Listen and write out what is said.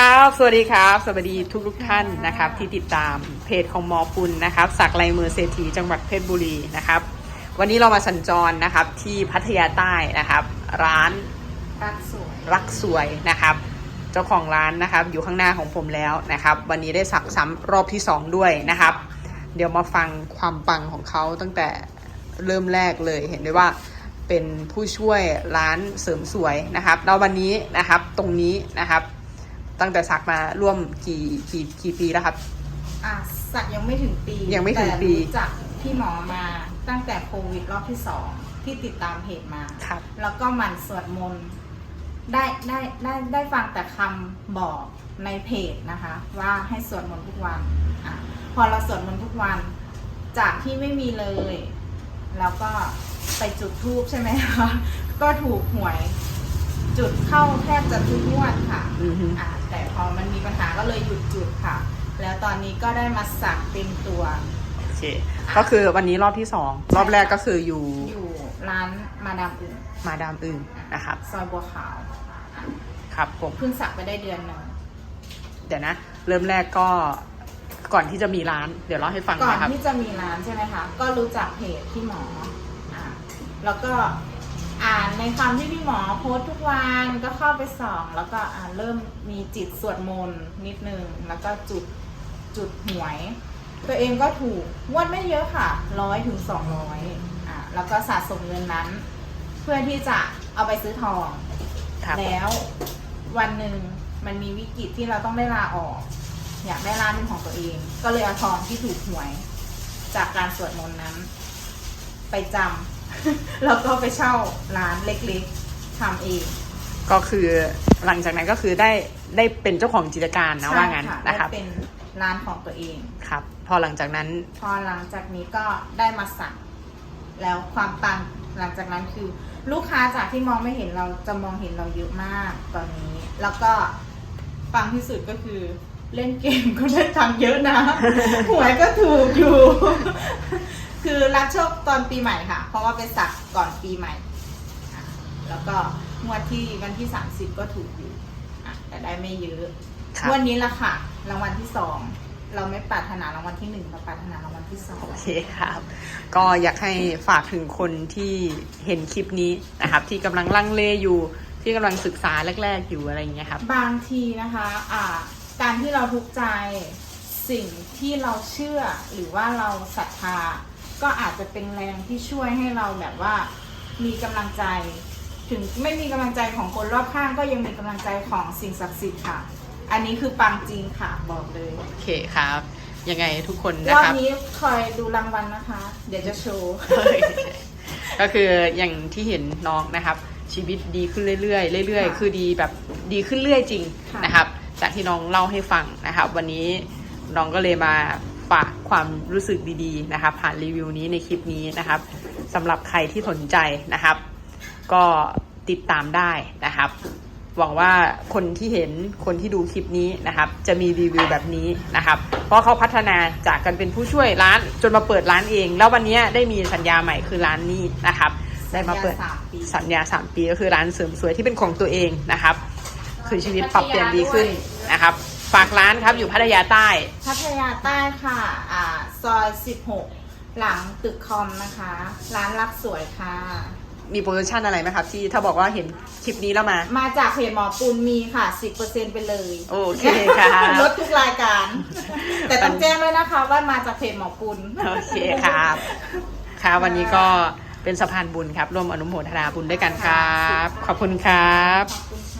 ครับ สวัสดีครับ สวัสดีทุกทุกท่านนะครับ ที่ติดตามเพจของหมอปุณนะครับ สักลายมือเศรษฐีจังหวัดเพชรบุรีนะครับ วันนี้เรามาสัญจรนะครับที่พัทยาใต้นะครับ ร้านรักสวยรักสวยนะครับ เจ้าของร้านนะครับ อยู่ข้างหน้าของผมแล้วนะครับ วันนี้ได้สักซ้ำรอบที่สองด้วยนะครับ เดี๋ยวมาฟังความปังของเขาตั้งแต่เริ่มแรกเลยเห็นได้ว่าเป็นผู้ช่วยร้านเสริมสวยนะครับ แล้ววันนี้นะครับตรงนี้นะครับ ตั้งแต่สักมาร่วมกี่กี่กี่ปีแล้วครับ อะสักยังไม่ถึงปียังไม่ถึงปี แต่รู้จักพี่หมอมาตั้งแต่โควิดรอบที่สองที่ติดตามเพจมา ครับ แล้วก็หมันสวดมนต์ได้ได้ได้ได้ฟังแต่คำบอกในเพจนะคะ ว่าให้สวดมนต์ทุกวันอะพอเราสวดมนต์ทุกวัน จากที่ไม่มีเลย แล้วก็ไปจุดทูบใช่ไหมคะ ก็ถูกหวย จุดเข้าแทบจะทุกงวดค่ะอือฮึ อ่าแต่พอมันมีปัญหาก็เลยหยุดจุดค่ะ แล้วตอนนี้ก็ได้มาสักเต็มตัว โอเค ก็คือวันนี้รอบที่สองรอบแรกก็คืออยู่อยู่ร้านมาดามอื่นมาดามอึงนะครับ ซอยบัวขาวครับผม เพิ่งสักไปได้เดือนหนึ่งเดี๋ยวนะ เริ่มแรกก็ก่อนที่จะมีร้าน เดี๋ยวเล่าให้ฟังก่อนนะครับ ที่จะมีร้านใช่ไหมคะ ก็รู้จักเพจพี่หมออ่าแล้วก็ อ่านในคำที่พี่หมอโพสต์ทุกวันก็เข้าไปส่อง แล้วก็อ่าเริ่มมีจิตสวดมนต์นิดนึง แล้วก็จุดจุดหวย ตัวเองก็ถูกงวดไม่เยอะค่ะร้อยถึงสองร้อยอ่าแล้วก็สะสมเงินนั้น เพื่อที่จะเอาไปซื้อทอง ครับ แล้ววันหนึ่งมันมีวิกฤตที่เราต้องได้ลาออก อยากได้ร้านเป็นของตัวเอง ก็เลยเอาทองที่ถูกหวย จากการสวดมนต์นั้น ไปจำ แล้วก็ไปเช่าร้านเล็กๆทำเอง ก็คือหลังจากนั้นก็คือได้ได้เป็นเจ้าของกิจการนะว่างั้นใช่นะครับได้เป็นร้านของตัวเองครับ พอหลังจากนั้น พอหลังจากนี้ก็ได้มาสั่งแล้วความปังหลังจากนั้นคือ ลูกค้าจากที่มองไม่เห็นเราจะมองเห็นเราเยอะมากตอนนี้ แล้วก็ปังที่สุดก็คือเล่นเกมก็ได้ตังค์เยอะนะหวยก็ถูกอยู่ คือรับโชคตอนปีใหม่ค่ะ เพราะว่าไปสักก่อนปีใหม่อะแล้วก็งวดที่วันที่ 30 ก็ถูกอยู่อะแต่ได้ไม่เยอะครับ งวันนี้ละค่ะ รางวัลที่สองเราไม่ปรารถนารางวัลที่หนึ่งเราปรารถนารางวัลที่สอง โอเคครับ ก็อยากให้ฝากถึงคนที่เห็นคลิปนี้นะครับ ที่กำลังลังเลอยู่ ที่กำลังศึกษาแรก ๆ อยู่อะไรอย่างเงี้ยครับ บางทีนะคะอ่าการที่เราทุกข์ใจสิ่งที่เราเชื่อหรือว่าเราศรัทธา ก็อาจจะเป็นแรงที่ช่วยให้เราแบบว่ามีกำลังใจ ถึงไม่มีกำลังใจของคนรอบข้างก็ยังมีกำลังใจของสิ่งศักดิ์สิทธิ์ค่ะ อันนี้คือปังจริงค่ะบอกเลยโอเคครับ ยังไงทุกคนรนะอบครับ นี้คอยดูรางวัลนะคะ เดี๋ยวจะโชว์ ก็คืออย่างที่เห็นน้องนะครับ ชีวิตดีขึ้นเรื่อยๆเรื่อยค่ะๆ คือดีแบบดีขึ้นเรื่อยจริงค่ะ นะครับ จากที่น้องเล่าให้ฟังนะครับ วันนี้น้องก็เลยมา ฝากความรู้สึกดีๆนะครับ ผ่านรีวิวนี้ในคลิปนี้นะครับสำหรับใครที่สนใจนะครับ ก็ติดตามได้นะครับ หวังว่าคนที่เห็นคนที่ดูคลิปนี้นะครับ จะมีรีวิวแบบนี้นะครับ เพราะเขาพัฒนาจากกันเป็นผู้ช่วยร้าน จนมาเปิดร้านเอง แล้ววันนี้ได้มีสัญญาใหม่คือร้านนี้นะครับ ได้มาเปิดสัญญาสามปีสัญญาสามปีก็คือร้านเสริมสวยที่เป็นของตัวเองนะครับ คือชีวิตปรับเปลี่ยนดีขึ้นนะครับ ฝากร้านครับอยู่พัทยาใต้ พัทยาใต้ค่ะ อ่า ซอย 16 หลังตึกคอมนะคะ ร้านรักสวยค่ะ มีโปรโมชั่นอะไรไหมครับ ที่ถ้าบอกว่าเห็นคลิปนี้แล้วมา มาจากเพจหมอปูนมีค่ะ 10%ไปเลย โอเคครับลดทุกรายการ แต่ต้องแจ้งด้วยนะคะว่ามาจากเพจหมอปูนโอเคครับครับวันนี้ก็เป็นสะพานบุญครับ ร่วมอนุโมทนาบุญด้วยกันครับ ขอบคุณครับ ขอบคุณค่ะ